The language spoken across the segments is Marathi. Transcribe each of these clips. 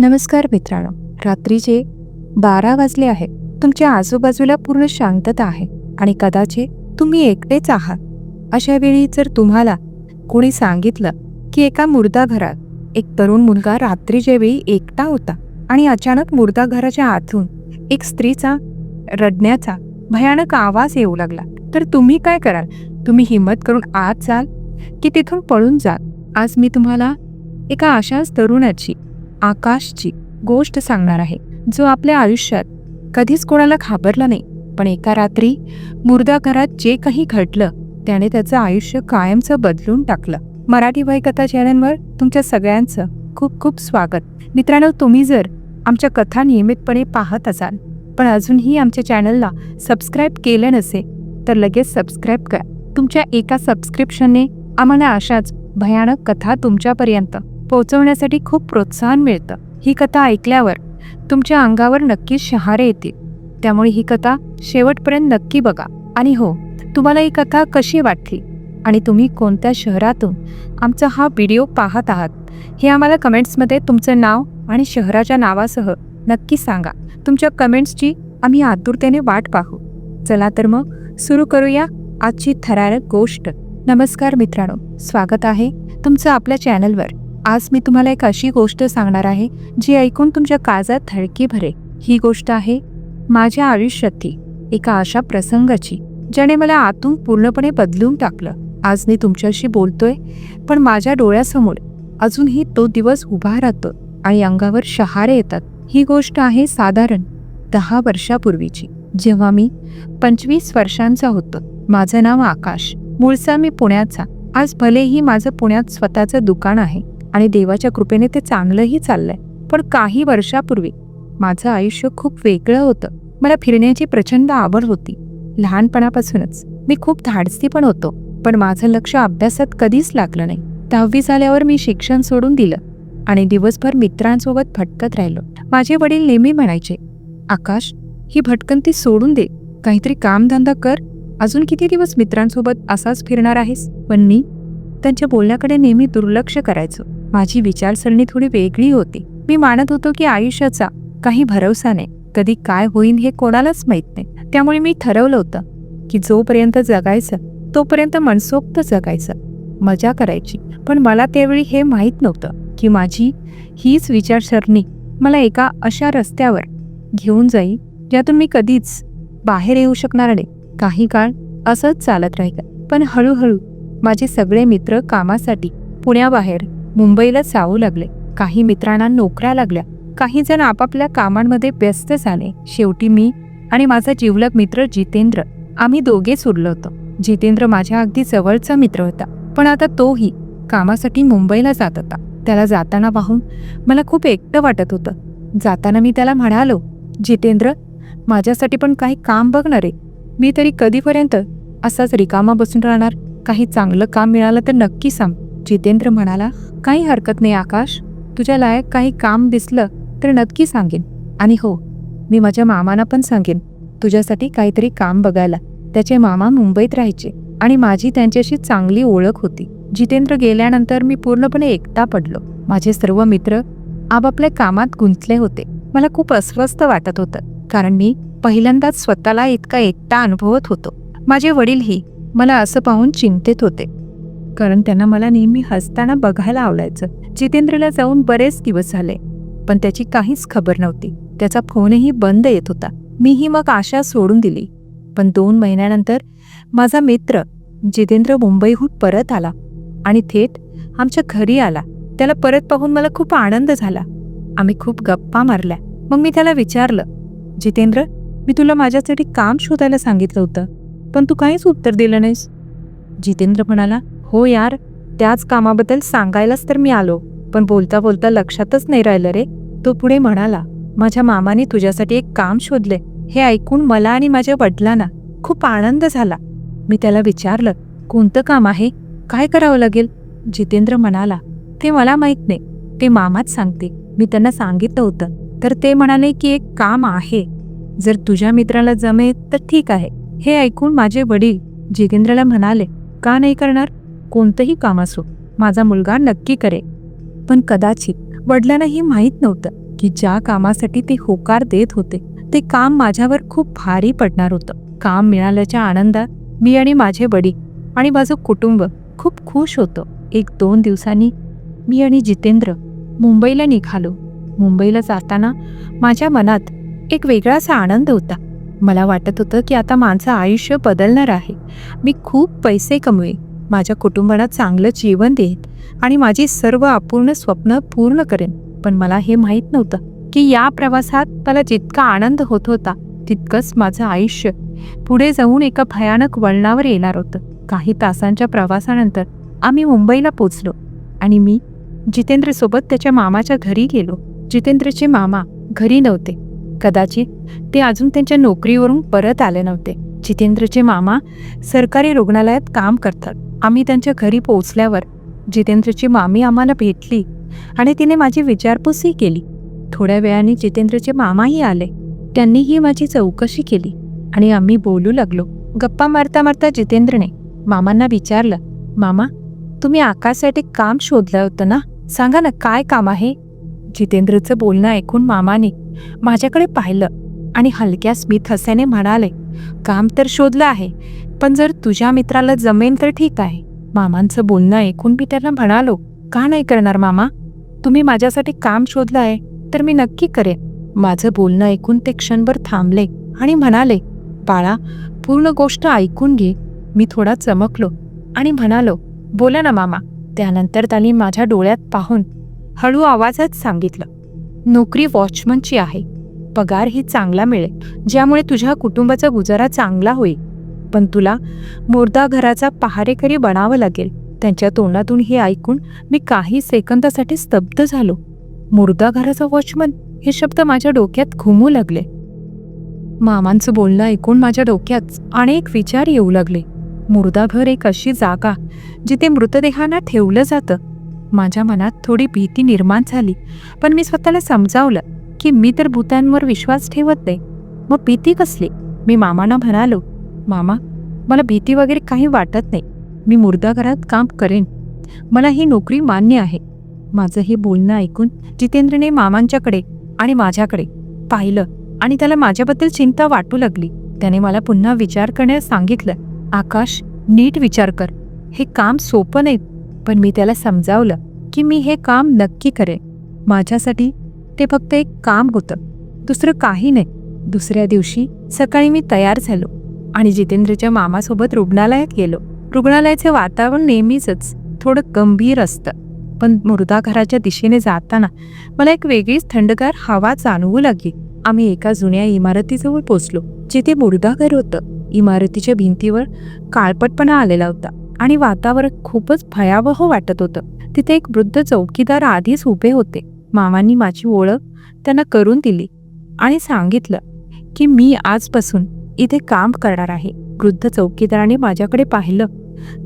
नमस्कार मित्रांनो रात्रीचे बारा वाजले आहे. तुमच्या आजूबाजूला पूर्ण शांतता आहे आणि कदाचित तुम्ही एकटेच आहात. अशा वेळी जर तुम्हाला कोणी सांगितलं की एका मुर्दा घरात एक तरुण मुलगा रात्रीच्या वेळी एकटा होता आणि अचानक मुर्दा घराच्या आतून एक स्त्रीचा रडण्याचा भयानक आवाज येऊ लागला तर तुम्ही काय कराल? तुम्ही हिंमत करून आत जाल की तिथून पळून जाल? आज मी तुम्हाला एका अशाच तरुणाची आकाशची गोष्ट सांगणार आहे. जो आपल्या आयुष्यात कधीच कोणाला घाबरला नाही पण एका रात्री मुर्दा घरात जे काही घडलं त्याने त्याचं आयुष्य कायमचं बदलून टाकलं. मराठी भयकथा चॅनलवर तुमच्या सगळ्यांचं खूप खूप स्वागत. मित्रांनो तुम्ही जर आमच्या कथा नियमितपणे पाहत असाल पण अजूनही आमच्या चॅनलला सबस्क्राईब केलं नसेल तर लगेच सबस्क्राईब करा. तुमच्या एका सबस्क्रिप्शनने आम्हाला अशाच भयानक कथा तुमच्यापर्यंत पोहोचवण्यासाठी खूप प्रोत्साहन मिळतं. ही कथा ऐकल्यावर तुमच्या अंगावर नक्कीच शहारे येतील. त्यामुळे ही कथा शेवटपर्यंत नक्की बघा. आणि हो तुम्हाला ही कथा कशी वाटली? आणि तुम्ही कोणत्या शहरातून आमचा हा व्हिडिओ पाहत आहात? हे आम्हाला कमेंट्समध्ये तुमचं नाव आणि शहराच्या नावासह नक्की सांगा. तुमच्या कमेंट्सची आम्ही आतुरतेने वाट पाहू. चला तर मग सुरू करूया आजची थरारक गोष्ट. नमस्कार मित्रांनो स्वागत आहे तुमचं आपल्या चॅनलवर. आज मी तुम्हाला एक अशी गोष्ट सांगणार आहे जी ऐकून तुमच्या काजात धडकी भरे ही गोष्ट आहे माझ्या आयुष्यातली एका अशा प्रसंगाची ज्याने मला आतून पूर्णपणे बदलून टाकलं. आज मी तुमच्याशी बोलतोय पण माझ्या डोळ्यासमोर अजूनही तो दिवस उभा राहतो आणि अंगावर शहारे येतात. ही गोष्ट आहे साधारण दहा वर्षापूर्वीची. जेव्हा मी पंचवीस वर्षांचा होतो. माझं नाव आकाश. मूळचा मी पुण्याचा. आज भलेही माझं पुण्यात स्वतःचं दुकान आहे आणि देवाच्या कृपेने ते चांगलंही चाललंय. पण काही वर्षापूर्वी माझं आयुष्य खूप वेगळं होतं. मला फिरण्याची प्रचंड आवड होती. लहानपणापासूनच मी खूप धाडसी पण होतो. पण माझं लक्ष अभ्यासात कधीच लागलं नाही. दहावी झाल्यावर मी शिक्षण सोडून दिलं आणि दिवसभर मित्रांसोबत भटकत राहिलो. माझे वडील नेहमी म्हणायचे आकाश ही भटकंती सोडून दे. काहीतरी कामधंदा कर. अजून किती दिवस मित्रांसोबत असाच फिरणार आहेस? पण मी त्यांच्या बोलण्याकडे नेहमी दुर्लक्ष करायचो. माझी विचारसरणी थोडी वेगळी होती. मी मानत होतो की आयुष्याचा काही भरवसा नाही. कधी काय होईन हे कोणालाच माहीत नाही. त्यामुळे मी ठरवलं होतं की जोपर्यंत जगायचं तोपर्यंत मनसोक्त जगायचं. मजा करायची. पण मला त्यावेळी हे माहीत नव्हतं की माझी हीच विचारसरणी मला एका अशा रस्त्यावर घेऊन जाईल ज्यातून मी कधीच बाहेर येऊ शकणार नाही. काही काळ असंच चालत राहिलं. पण हळूहळू माझे सगळे मित्र कामासाठी पुण्याबाहेर मुंबईला जाऊ लागले. काही मित्रांना नोकऱ्या लागल्या. काही जण आपापल्या कामांमध्ये व्यस्त झाले. शेवटी मी आणि माझा जिवलग मित्र जितेंद्र आम्ही दोघेच उरलो होतो. जितेंद्र माझ्या अगदी जवळचा मित्र होता. पण आता तोही कामासाठी मुंबईला जात होता. त्याला जाताना पाहून मला खूप एकटं वाटत होतं. जाताना मी त्याला म्हणालो जितेंद्र माझ्यासाठी पण काही काम बघणार आहे मी तरी कधीपर्यंत असाच रिकामा बसून राहणार? काही चांगलं काम मिळालं तर नक्की सांग. जितेंद्र म्हणाला काही हरकत नाही आकाश. तुझ्या लायक काही काम दिसलं तर नक्की सांगेन. आणि हो मी माझ्या मामांना पण सांगेन. तुझ्यासाठी काहीतरी काम बघायला. त्याचे मामा मुंबईत राहायचे आणि माझी त्यांच्याशी चांगली ओळख होती. जितेंद्र गेल्यानंतर मी पूर्णपणे एकटा पडलो. माझे सर्व मित्र आपापल्या कामात गुंतले होते. मला खूप अस्वस्थ वाटत होतं कारण मी पहिल्यांदाच स्वतःला इतका एकटा अनुभवत होतो. माझे वडीलही मला असं पाहून चिंतेत होते. कारण त्यांना मला नेहमी हसताना बघायला आवडायचं. जितेंद्रला जाऊन बरेच दिवस झाले पण त्याची काहीच खबर नव्हती. त्याचा फोनही बंद येत होता. मीही मग आशा सोडून दिली. पण दोन महिन्यानंतर माझा मित्र जितेंद्र मुंबईहून परत आला आणि थेट आमच्या घरी आला. त्याला परत पाहून मला खूप आनंद झाला. आम्ही खूप गप्पा मारल्या. मग मी त्याला विचारलं जितेंद्र मी तुला माझ्यासाठी काम शोधायला सांगितलं होतं पण तू काहीच उत्तर दिलं नाहीस. जितेंद्र म्हणाला हो यार त्याच कामाबद्दल सांगायलाच तर मी आलो पण बोलता बोलता लक्षातच नाही राहिलं रे. तो पुढे म्हणाला माझ्या मामाने तुझ्यासाठी एक काम शोधले हे ऐकून मला आणि माझ्या वडिलांना खूप आनंद झाला. मी त्याला विचारलं कोणतं काम आहे? काय करावं लागेल? जितेंद्र म्हणाला ते मला माहीत नाही. ते मामाच सांगते. मी त्यांना सांगितलं होतं. तर ते म्हणाले की एक काम आहे. जर तुझ्या मित्राला जमेल तर ठीक आहे. हे ऐकून माझे वडील जितेंद्रला म्हणाले का नाही करणार? कोणतंही काम असो माझा मुलगा नक्की करे. पण कदाचित वडिलांनाही माहीत नव्हतं की ज्या कामासाठी ते होकार देत होते ते काम माझ्यावर खूप भारी पडणार होतं. काम मिळाल्याच्या आनंदात मी आणि माझे वडील आणि माझं कुटुंब खूप खुश होतं. एक दोन दिवसांनी मी आणि जितेंद्र मुंबईला निघालो. मुंबईला जाताना माझ्या मनात एक वेगळासा आनंद होता. मला वाटत होतं की आता माझं आयुष्य बदलणार आहे. मी खूप पैसे कमवेन. माझ्या कुटुंबाला चांगलं जीवन देईन आणि माझी सर्व अपूर्ण स्वप्न पूर्ण करेन. पण मला हे माहीत नव्हतं की या प्रवासात मला जितका आनंद होत होता तितकंच माझं आयुष्य पुढे जाऊन एका भयानक वळणावर येणार होतं. काही तासांच्या प्रवासानंतर आम्ही मुंबईला पोचलो आणि मी जितेंद्रसोबत त्याच्या मामाच्या घरी गेलो. जितेंद्रचे मामा घरी नव्हते. कदाचित ते अजून त्यांच्या नोकरीवरून परत आले नव्हते. जितेंद्रचे मामा सरकारी रुग्णालयात काम करतात. आम्ही त्यांच्या घरी पोहोचल्यावर जितेंद्रची मामी आम्हाला भेटली आणि तिने माझी विचारपूसही केली. थोड्या वेळाने जितेंद्रचे मामाही आले. त्यांनीही माझी चौकशी केली आणि आम्ही बोलू लागलो. गप्पा मारता मारता जितेंद्रने मामांना विचारलं मामा तुम्ही आकाशसाठी काम शोधलं होतं ना? सांगा ना काय काम आहे? जितेंद्रचं बोलणं ऐकून मामाने माझ्याकडे पाहिलं. आणि हलक्या स्मित हस्याने म्हणाले काम तर शोधलं आहे पण जर तुझ्या मित्राला जमेल तर ठीक आहे. मामांचं बोलणं ऐकून मी त्यांना म्हणालो का नाही करणार मामा? तुम्ही माझ्यासाठी काम शोधलं आहे तर मी नक्की करेन. माझं बोलणं ऐकून ते क्षणभर थांबले आणि म्हणाले बाळा पूर्ण गोष्ट ऐकून घे. मी थोडा चमकलो आणि म्हणालो बोला ना मामा. त्यानंतर त्यांनी माझ्या डोळ्यात पाहून हळू आवाजात सांगितलं नोकरी वॉचमनची आहे. पगारही चांगला मिळेल ज्यामुळे तुझ्या कुटुंबाचा गुजारा चांगला होईल. पण तुला मोरदा घराचा पहारेकरी बनावं लागेल. त्यांच्या तोंडातून हे ऐकून मी काही सेकंदासाठी स्तब्ध झालो. मुर्दा घराचा वॉचमन हे शब्द माझ्या डोक्यात घुमू लागले. मामांचं बोलणं ऐकून माझ्या डोक्यात अनेक विचार येऊ लागले. मुर्दाघर एक अशी जागा जिथे मृतदेहांना ठेवलं जातं. माझ्या मनात थोडी भीती निर्माण झाली पण मी स्वतःला समजावलं. की मी तर भूतांवर विश्वास ठेवत नाही. मग भीती कसली? मी मामांना म्हणालो मामा मला भीती वगैरे काही वाटत नाही. मी मुर्दा घरात काम करेन. मला ही नोकरी मान्य आहे. माझं हे बोलणं ऐकून जितेंद्रने मामांच्याकडे आणि माझ्याकडे पाहिलं आणि त्याला माझ्याबद्दल चिंता वाटू लागली. त्याने मला पुन्हा विचार करण्यास सांगितलं आकाश नीट विचार कर. हे काम सोपं नाही पण मी त्याला समजावलं की मी हे काम नक्की करेन. माझ्यासाठी ते फक्त एक काम होतं. दुसरं काही नाही. दुसऱ्या दिवशी सकाळी मी तयार झालो आणि जितेंद्रच्या मामासोबत रुग्णालयात गेलो. रुग्णालयाचे वातावरण नेहमीच थोडं गंभीर असतं. पण मृदाघराच्या दिशेने जाताना मला एक वेगळीच थंडगार हवा जाणवू लागली. आम्ही एका जुन्या इमारतीजवळ पोचलो जिथे मुर्दा होतं. इमारतीच्या भिंतीवर काळपटपणा आलेला होता आणि वातावरण खूपच भयावह वाटत होतं. तिथे एक वृद्ध चौकीदार आधीच उभे होते. मामांनी माझी ओळख त्यांना करून दिली आणि सांगितलं की मी आजपासून इथे काम करणार आहे. वृद्ध चौकीदाराने माझ्याकडे पाहिलं.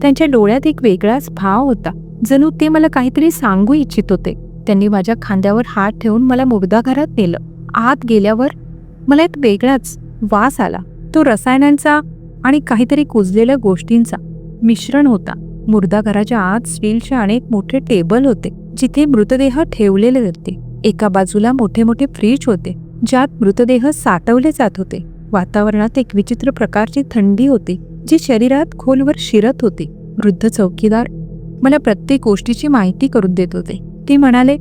त्यांच्या डोळ्यात एक वेगळाच भाव होता. जणू ते मला काहीतरी सांगू इच्छित होते. त्यांनी माझ्या खांद्यावर हात ठेवून मला मुर्दा घरात नेलं. आत गेल्यावर मला एक वेगळाच वास आला. तो रसायनांचा आणि काहीतरी कुजलेल्या गोष्टींचा मिश्रण होता. मुर्दाघराच्या आत स्टीलचे अनेक मोठे टेबल होते. जिथे मृतदेह ठेवलेले होते एका बाजूला मोठे मोठे फ्रीज होते ज्यात मृतदेह साठवले जात होते. वातावरणात एक विचित्र प्रकारची थंडी होती जी शरीरात खोलवर शिरत होती. वृद्ध चौकीदार मला प्रत्येक गोष्टीची माहिती करून देत होते. ते म्हणाले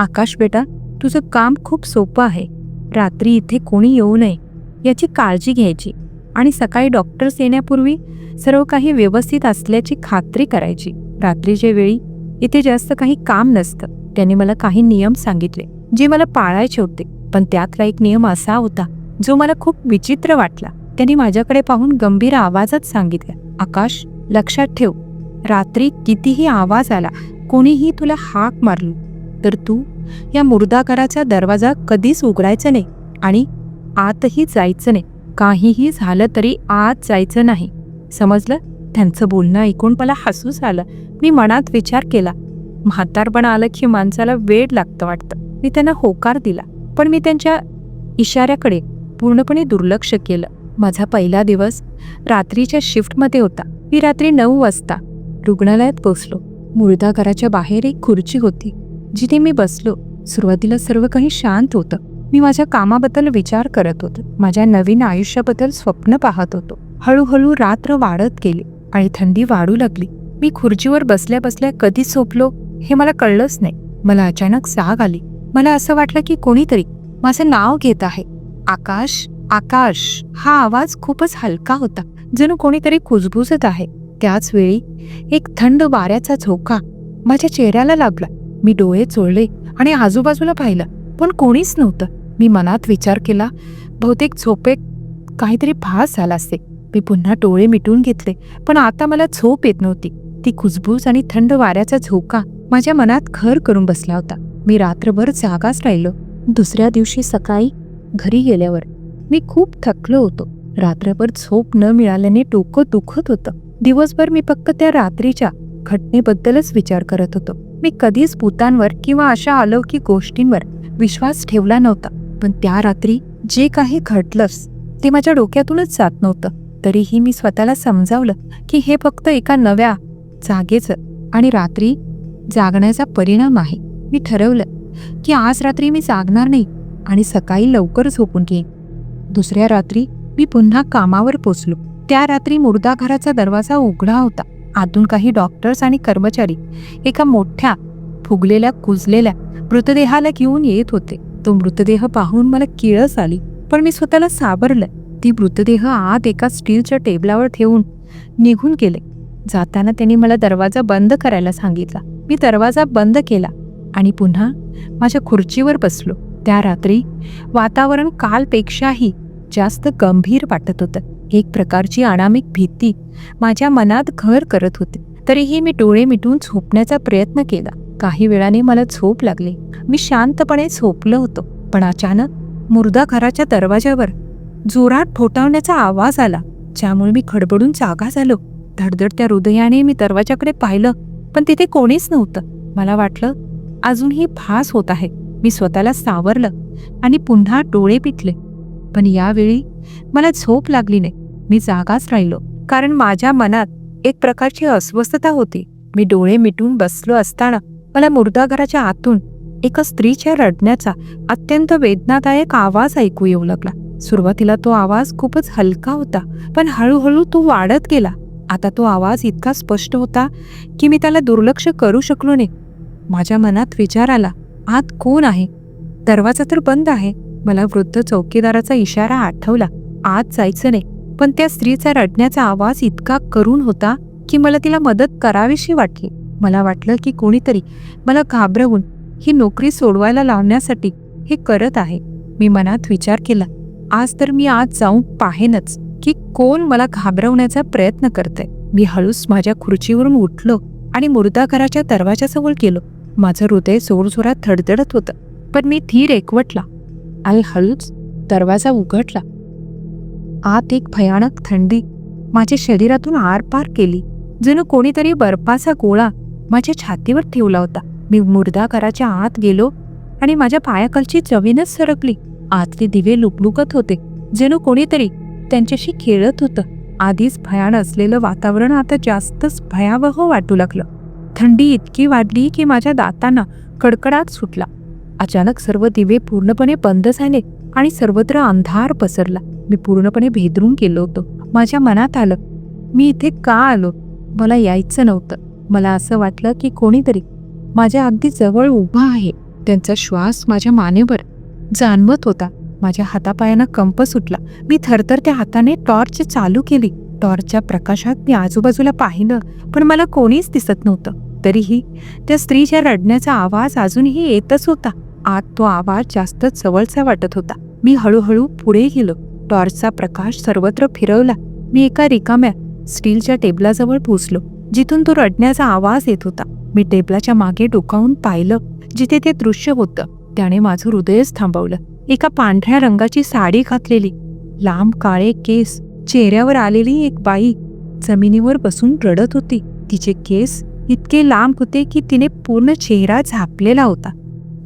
आकाश बेटा तुझं काम खूप सोपं आहे. रात्री इथे कोणी येऊ नये याची काळजी घ्यायची आणि सकाळी डॉक्टर्स येण्यापूर्वी सर्व काही व्यवस्थित असल्याची खात्री करायची. रात्रीच्या वेळी इथे जास्त काही काम नसतं. त्याने मला काही नियम सांगितले जे मला पाळायचे होते. पण त्यातला एक नियम असा होता जो मला खूप विचित्र वाटला. त्यांनी माझ्याकडे पाहून गंभीर आवाजात सांगितलं आकाश लक्षात ठेव. रात्री कितीही आवाज आला कोणीही तुला हाक मारली. तर तू या मुर्दाकराचा दरवाजा कधीच उघडायचा नाही आणि आतही जायचं नाही. काहीही झालं तरी आत जायचं नाही. समजलं? त्यांचं बोलणं ऐकून मला हसूच आलं. मी मनात विचार केला. म्हातारपण आलं की माणसाला वेळ लागतं वाटतं. मी त्यांना होकार दिला. पण मी त्यांच्या इशाऱ्याकडे पूर्णपणे दुर्लक्ष केलं. माझा पहिला दिवस रात्रीच्या शिफ्टमध्ये होता. मी रात्री नऊ वाजता रुग्णालयात पोचलो मुळदा घराच्या बाहेर एक खुर्ची होती. जिथे मी बसलो. सुरुवातीला सर्व काही शांत होतं. मी माझ्या कामाबद्दल विचार करत होतो. माझ्या नवीन आयुष्याबद्दल स्वप्न पाहत होतो. हळूहळू रात्र वाढत गेली आणि थंडी वाढू लागली. मी खुर्चीवर बसल्या बसल्या कधी झोपलो हे मला कळलंच नाही. मला अचानक जाग आली. मला असं वाटलं की कोणीतरी माझं नाव घेत आहे. आकाश आकाश हा आवाज खूपच हलका होता. जणू कोणीतरी कुजबुजत आहे. त्याच वेळी एक थंड वाऱ्याचा झोका माझ्या चेहऱ्याला लागला. मी डोळे चोळले आणि आजूबाजूला पाहिलं पण कोणीच नव्हतं. मी मनात विचार केला बहुतेक झोपेत काहीतरी फास झाला असते मी पुन्हा डोळे मिटून घेतले पण आता मला झोप येत नव्हती. ती खुजबूज आणि थंड वाऱ्याचा झोका माझ्या मनात घर करून बसला होता. मी रात्रभर जागाच राहिलो. दुसऱ्या दिवशी सकाळी घरी गेल्यावर मी खूप थकलो होतो. रात्रभर झोप न मिळाल्याने डोकं दुखत होतं. दिवसभर मी फक्त त्या रात्रीच्या घटनेबद्दलच विचार करत होतो. मी कधीच भूतांवर किंवा अशा अलौकिक गोष्टींवर विश्वास ठेवला नव्हता. पण त्या रात्री जे काही घडलंच ते माझ्या डोक्यातूनच जात नव्हतं. तरीही मी स्वतःला समजावलं की हे फक्त एका नव्या जागेचं आणि रात्री जागण्याचा परिणाम आहे. मी ठरवलं की आज रात्री मी जागणार नाही आणि सकाळी लवकर झोपून घेईन. दुसऱ्या रात्री मी पुन्हा कामावर पोचलो. त्या रात्री मुर्दा घराचा दरवाजा उघडा होता. आतून काही डॉक्टर्स आणि कर्मचारी एका मोठ्या फुगलेल्या कुजलेल्या मृतदेहाला घेऊन येत होते. तो मृतदेह पाहून मला किळस आली पण मी स्वतःला सावरलं. ती मृतदेह आत एका स्टीलच्या टेबलावर ठेवून निघून गेले. जाताना त्यांनी मला दरवाजा बंद करायला सांगितला. मी दरवाजा बंद केला आणि पुन्हा माझ्या खुर्चीवर बसलो. त्या रात्री वातावरण कालपेक्षाही जास्त गंभीर वाटत होतं. एक प्रकारची अनामिक भीती माझ्या मनात घर करत होते. तरीही मी डोळे मिटून झोपण्याचा प्रयत्न केला. काही वेळाने मला झोप लागली. मी शांतपणे झोपलो होतो पण अचानक मुर्दा घराच्या दरवाज्यावर जोरात ठोठावण्याचा आवाज आला ज्यामुळे मी खडबडून जागा झालो. धडधडत्या हृदयाने मी दरवाजाकडे पाहिलं पण तिथे कोणीच नव्हतं. मला वाटलं अजूनही भास होत आहे. मी स्वतःला सावरलं आणि पुन्हा डोळे पिटले. पण यावेळी मला झोप लागली नाही. मी जागाच राहिलो कारण माझ्या मनात एक प्रकारची अस्वस्थता होती. मी डोळे मिटून बसलो असताना मला मुर्दाघराच्या आतून एका स्त्रीच्या रडण्याचा अत्यंत वेदनादायक आवाज ऐकू येऊ लागला. सुरुवातीला तो आवाज खूपच हलका होता पण हळूहळू तो वाढत गेला. आता तो आवाज इतका स्पष्ट होता की मी त्याला दुर्लक्ष करू शकलो नाही. माझ्या मनात विचार आला आत कोण आहे? दरवाजा तर बंद आहे. मला वृद्ध चौकीदाराचा इशारा आठवला. आत जायचं नाही. पण त्या स्त्रीचा रडण्याचा आवाज इतका करून होता की मला तिला मदत करावीशी वाटली. मला वाटलं की कोणीतरी मला घाबरवून ही नोकरी सोडवायला लावण्यासाठी हे करत आहे. मी मनात विचार केला आज तर मी आज जाऊन पाहेनच. की कोण मला घाबरवण्याचा प्रयत्न करतंय. मी हळूच माझ्या खुर्चीवरून उठलो आणि मुर्दा घराच्या दरवाजाजवळ गेलो. माझं हृदय जोरजोरात धडधडत होतं पण मी धीर एकवटला. आणि हळूच दरवाजा उघडला. आत एक भयानक थंडी माझ्या शरीरातून आरपार केली जणू कोणीतरी बर्फाचा गोळा माझ्या छातीवर ठेवला होता. मी मुर्दा घराच्या आत गेलो आणि माझ्या पायाखालची जमीनच सरकली. आतले दिवे लुकलुकत होते जणू कोणीतरी त्यांच्याशी खेळत होतं. आधीच भयान असलेलं वातावरण आता जास्तच भयावह वाटू लागलं. थंडी इतकी वाढली की माझ्या दातांना कडकडाट सुटला. अचानक सर्व दिवे पूर्णपणे बंद झाले आणि सर्वत्र अंधार पसरला. मी पूर्णपणे भेदरून गेलो होतो. माझ्या मनात आलं मी इथे का आलो? मला यायचं नव्हतं. मला असं वाटलं की कोणीतरी माझ्या अगदी जवळ उभा आहे. त्यांचा श्वास माझ्या मानेवर जाणवत होता. माझ्या हातापायांना कंप सुटला. मी थरथर त्या हाताने टॉर्च चालू केली. टॉर्चच्या प्रकाशात मी आजूबाजूला पाहिलं पण मला कोणीच दिसत नव्हतं. तरीही त्या स्त्रीच्या रडण्याचा आवाज अजूनही येतच होता. आत तो आवाज जास्त जवळचा वाटत होता. मी हळूहळू पुढे गेलो. टॉर्चचा प्रकाश सर्वत्र फिरवला. मी एका रिकाम्या स्टीलच्या टेबलाजवळ पोचलो जिथून तो रडण्याचा आवाज येत होता. मी टेबलाच्या मागे डोकावून पाहिलं जिथे ते दृश्य होतं. त्याने माझं हृदयच थांबवलं. एका पांढऱ्या रंगाची साडी घातलेली. लांब काळे केस चेहऱ्यावर आलेली एक बाई जमिनीवर बसून रडत होती. तिचे केस इतके लांब होते की तिने पूर्ण चेहरा झापलेला होता.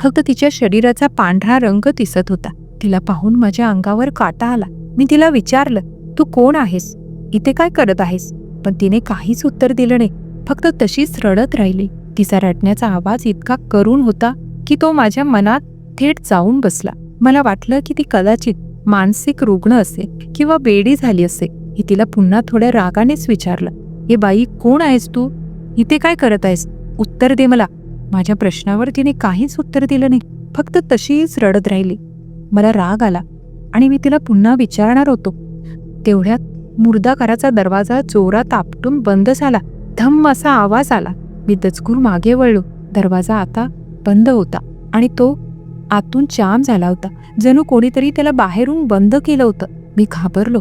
फक्त तिच्या शरीराचा पांढरा रंग दिसत होता. तिला पाहून माझ्या अंगावर काटा आला. मी तिला विचारलं तू कोण आहेस? इथे काय करत आहेस? पण तिने काहीच उत्तर दिलं नाही. फक्त तशीच रडत राहिली. तिचा रडण्याचा आवाज इतका करून होता की तो माझ्या मनात थेट जाऊन बसला. मला वाटलं की ती कदाचित मानसिक रुग्ण असे किंवा बेडी झाली असे. ही तिला पुन्हा थोड्या रागानेच विचारलं हे बाई कोण आहेस तू? इथे काय करत आहेस? उत्तर दे मला. माझ्या प्रश्नावर तिने काहीच उत्तर दिलं नाही फक्त तशीच रडत राहिली. मला राग आला आणि मी तिला पुन्हा विचारणार होतो. तेवढ्यात मुर्दाकाराचा दरवाजा जोरात आपटून बंद झाला. धम्म असा आवाज आला. मी दचकूर मागे वळलो. दरवाजा आता बंद होता आणि तो आतून जाम झाला होता. जणू कोणीतरी त्याला बाहेरून बंद केलं होतं. मी घाबरलो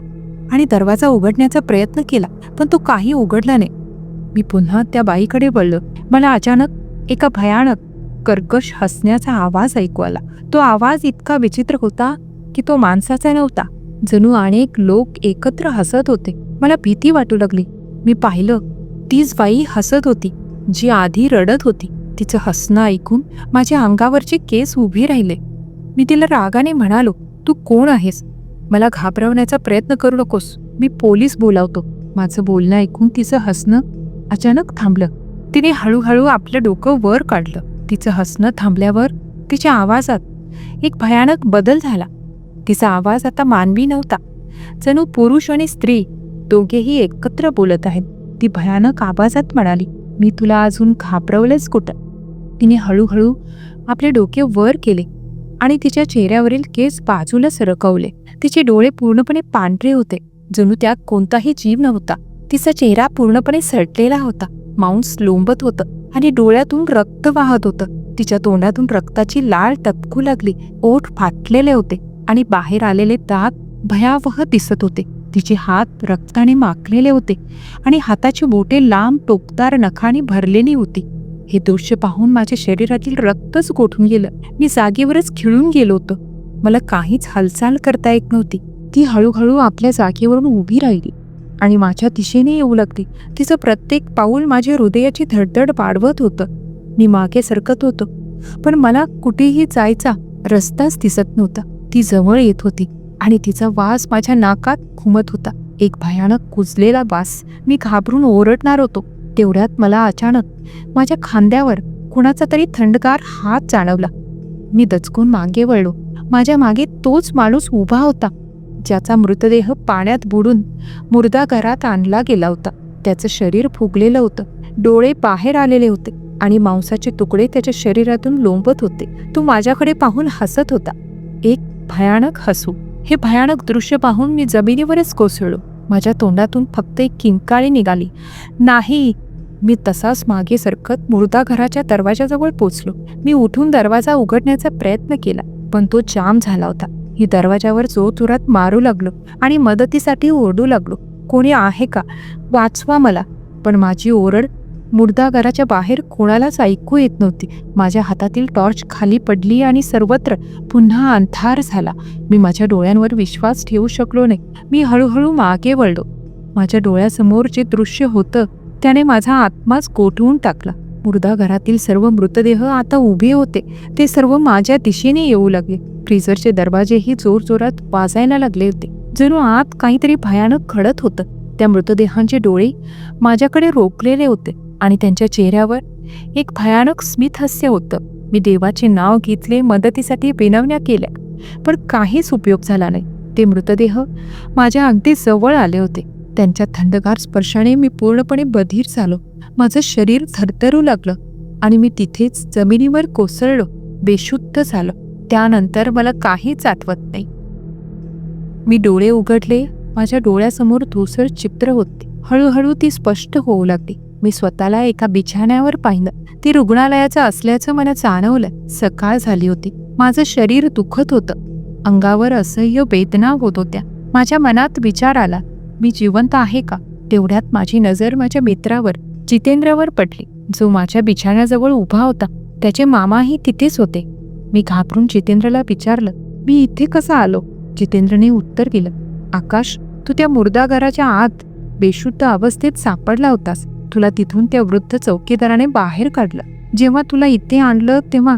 आणि दरवाजा उघडण्याचा प्रयत्न केला पण तो काही उघडला नाही. मी पुन्हा त्या बाईकडे वळलो. मला अचानक एका भयानक कर्कश हसण्याचा आवाज ऐकू आला. तो आवाज इतका विचित्र होता की तो माणसाचा नव्हता. जणू अनेक लोक एकत्र हसत होते. मला भीती वाटू लागली. मी पाहिलं तीच बाई हसत होती जी आधी रडत होती. तिचं हसणं ऐकून माझ्या अंगावरचे केस उभे राहिले. मी तिला रागाने म्हणालो तू कोण आहेस? मला घाबरवण्याचा प्रयत्न करू नकोस. मी पोलीस बोलावतो. माझं बोलणं ऐकून तिचं हसणं अचानक थांबलं. तिने हळूहळू आपलं डोकं वर काढलं. तिचं हसणं थांबल्यावर तिच्या आवाजात एक भयानक बदल झाला. तिचा आवाज आता मानवी नव्हता. जणू पुरुष आणि स्त्री दोघेही एकत्र बोलत आहेत. ती भयानक आवाजात म्हणाली मी तुला अजून घाबरवलंच कुठं? तिने हळूहळू आपले डोके वर केले आणि तिच्या चेहऱ्यावरील केस बाजूला सरकवले तिचे डोळे पूर्णपणे पांढरे होते. जणू त्यात कोणताही जीव नव्हता. तिचा चेहरा पूर्णपणे सडलेला होता. मांस लोंबत होतं आणि डोळ्यातून रक्त वाहत होतं. तिच्या तोंडातून रक्ताची लाळ टपकू लागली. ओठ फाटलेले होते आणि बाहेर आलेले दात भयावह दिसत होते. तिचे हात रक्ताने माखलेले होते आणि हाताची बोटे लांब टोकदार नखाने भरलेली होती. हे दृश्य पाहून माझ्या शरीरातील रक्तच गोठून गेलं. मी जागेवरच खिळून गेलो होतो. मला काहीच हालचाल करता येत नव्हती. ती हळूहळू आपल्या जागेवरून उभी राहिली आणि माझ्या दिशेने येऊ लागली. तिचं प्रत्येक पाऊल माझ्या हृदयाची धडधड वाढवत होतं. मी मागे सरकत होतो. पण मला कुठेही जायचा रस्ताच दिसत नव्हता. ती जवळ येत होती आणि तिचा वास माझ्या नाकात घुमत होता. एक भयानक कुजलेला वास. मी घाबरून ओरडणार होतो. तेवढ्यात मला अचानक माझ्या खांद्यावर कुणाचा तरी थंडगार हात जाणवला. मी दचकून मागे वळलो. माझ्या मागे तोच माणूस उभा होता ज्याचा मृतदेह पाण्यात बुडून मुर्दा घरात आणला गेला होता. त्याचं शरीर फुगलेलं होतं. डोळे बाहेर आलेले होते आणि मांसाचे तुकडे त्याच्या शरीरातून लोंबत होते. तो माझ्याकडे पाहून हसत होता. एक भयानक हसू. हे भयानक दृश्य पाहून मी जमिनीवरच कोसळलो. माझ्या तोंडातून फक्त एक किंकाळी निघाली. नाही मी तसाच मागे सरकत मुर्दा घराच्या दरवाजाजवळ पोचलो. मी उठून दरवाजा उघडण्याचा प्रयत्न केला पण तो जाम झाला होता. ही दरवाजावर जोरजोरात मारू लागलो आणि मदतीसाठी ओरडू लागलो. कोणी आहे का? वाचवा मला. पण माझी ओरड मुर्दा घराच्या बाहेर कोणालाच ऐकू येत नव्हती. माझ्या हातातील टॉर्च खाली पडली आणि सर्वत्र पुन्हा अंधार झाला. मी माझ्या डोळ्यांवर विश्वास ठेवू शकलो नाही. मी हळूहळू मागे वळलो. माझ्या डोळ्यासमोर जे दृश्य होतं त्याने माझा आत्माच गोठवून टाकला. मुर्दा घरातील सर्व मृतदेह आता उभे होते. ते सर्व माझ्या दिशेने येऊ लागले. फ्रीजरचे दरवाजेही जोरजोरात वाजायला लागले होते. जणू आत काहीतरी भयानक घडत होतं. त्या मृतदेहांचे डोळे माझ्याकडे रोखलेले होते आणि त्यांच्या चेहऱ्यावर एक भयानक स्मित हास्य होतं. मी देवाचे नाव घेतले मदतीसाठी विनवण्या केल्या पण काहीच उपयोग झाला नाही. ते मृतदेह माझ्या अगदी जवळ आले होते. त्यांच्या थंडगार स्पर्शाने मी पूर्णपणे बधीर झालो. माझं शरीर थरथरू लागलं आणि मी तिथेच जमिनीवर कोसळलो बेशुद्ध झालो. त्यानंतर मला काहीच आठवत नाही. मी डोळे उघडले माझ्या डोळ्यासमोर धुसर चित्र होते. हळूहळू ती स्पष्ट होऊ लागली. मी स्वतःला एका बिछाण्यावर पाहिलं. ते रुग्णालयाचं असल्याचं मला जाणवलं. सकाळ झाली होती. माझं शरीर दुखत होतं. अंगावर असह्य वेदना होत होत्या. माझ्या मनात विचार आला. मी जिवंत आहे का? तेवढ्यात माझी नजर माझ्या मित्रावर जितेंद्रवर पडली. जो माझ्या बिछाण्याजवळ उभा होता त्याचे मामाही तिथेच होते. मी घाबरून जितेंद्रला विचारलं मी इथे कसा आलो? जितेंद्रने उत्तर दिलं आकाश तू त्या मुर्दा घराच्या आत बेशुद्ध अवस्थेत सापडला होतास. तुला तिथून त्या वृद्ध चौकीदाराने बाहेर काढलं. जेव्हा तुला इथे आणलं तेव्हा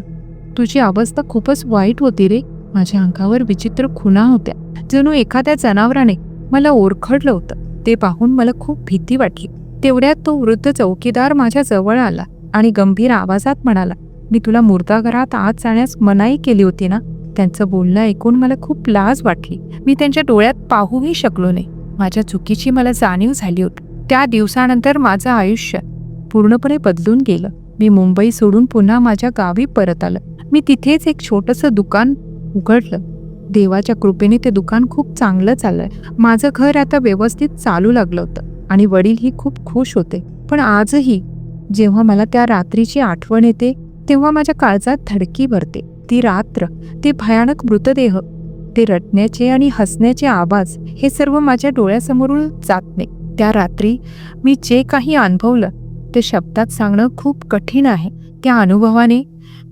तुझी अवस्था खूपच वाईट होती रे. माझ्या अंगावर विचित्र खुणा होत्या. जणू एखाद्या जनावराने मला ओरखडलं होतं. ते पाहून मला खूप भीती वाटली. तेवढ्यात तो वृद्ध चौकीदार माझ्या जवळ आला आणि गंभीर आवाजात म्हणाला मी तुला मुर्दाघरात आत जाण्यास मनाई केली होती ना? त्यांचं बोलणं ऐकून मला खूप लाज वाटली. मी त्यांच्या डोळ्यात पाहूही शकलो नाही. माझ्या चुकीची मला जाणीव झाली होती. त्या दिवसानंतर माझं आयुष्य पूर्णपणे बदलून गेलं. मी मुंबई सोडून पुन्हा माझ्या गावी परत आलं. मी तिथेच एक छोटंसं दुकान उघडलं. देवाच्या कृपेने ते दुकान खूप चांगलं चाललंय. माझं घर आता व्यवस्थित चालू लागलं होतं आणि वडीलही खूप खुश होते. पण आजही जेव्हा मला त्या रात्रीची आठवण येते तेव्हा माझ्या काळजात धडकी भरते. ती रात्र ते भयानक मृतदेह ते रटण्याचे आणि हसण्याचे आवाज हे सर्व माझ्या डोळ्यासमोरून जात नाही. त्या रात्री मी जे काही अनुभवलं ते शब्दात सांगणं खूप कठीण आहे. त्या अनुभवाने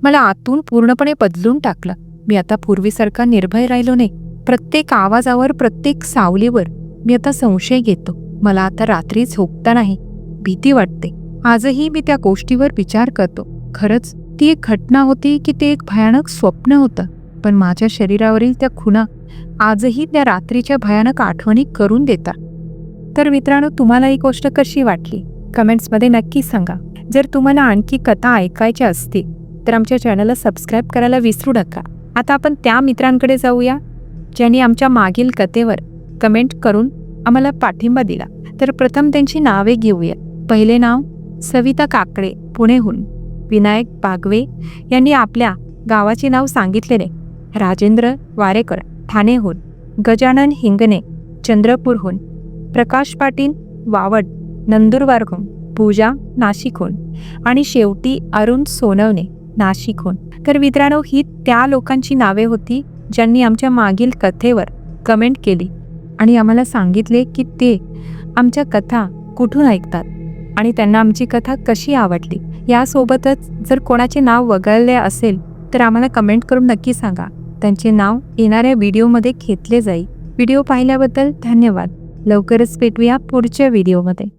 मला आतून पूर्णपणे बदलून टाकलं. मी आता पूर्वीसारखा निर्भय राहिलो नाही. प्रत्येक आवाजावर प्रत्येक सावलीवर मी आता संशय घेतो. मला आता रात्री झोपता नाही. भीती वाटते. आजही मी त्या गोष्टीवर विचार करतो. खरंच ती एक घटना होती की ते एक भयानक स्वप्न होतं. पण माझ्या शरीरावरील त्या खुणा आजही त्या रात्रीच्या भयानक आठवणी करून देता तर मित्रांनो तुम्हाला ही गोष्ट कशी वाटली? कमेंट्समध्ये नक्की सांगा. जर तुम्हाला आणखी कथा ऐकायच्या असतील तर आमच्या चॅनलला सबस्क्राईब करायला विसरू नका. आता आपण त्या मित्रांकडे जाऊया ज्यांनी आमच्या मागील कथेवर कमेंट करून आम्हाला पाठिंबा दिला. तर प्रथम त्यांची नावे घेऊया. पहिले नाव सविता काकडे पुणेहून. विनायक बागवे यांनी आपल्या गावाचे नाव सांगितलेले. राजेंद्र वारेकर ठाणेहून. गजानन हिंगणे चंद्रपूरहून. प्रकाश पाटील वावड. नंदुरबारहून. पूजा नाशिकहून. आणि शेवटी अरुण सोनवणे. नाशिकहून. तर मित्रांनो ही त्या लोकांची नावे होती ज्यांनी आमच्या मागील कथेवर कमेंट केली आणि आम्हाला सांगितले की ते आमच्या कथा कुठून ऐकतात आणि त्यांना आमची कथा कशी आवडली. यासोबतच जर कोणाचे नाव वगळले असेल तर आम्हाला कमेंट करून नक्की सांगा. त्यांचे नाव येणाऱ्या व्हिडिओमध्ये घेतले जाईल. व्हिडिओ पाहिल्याबद्दल धन्यवाद. लवकरच भेटूया पुढच्या व्हिडिओमध्ये.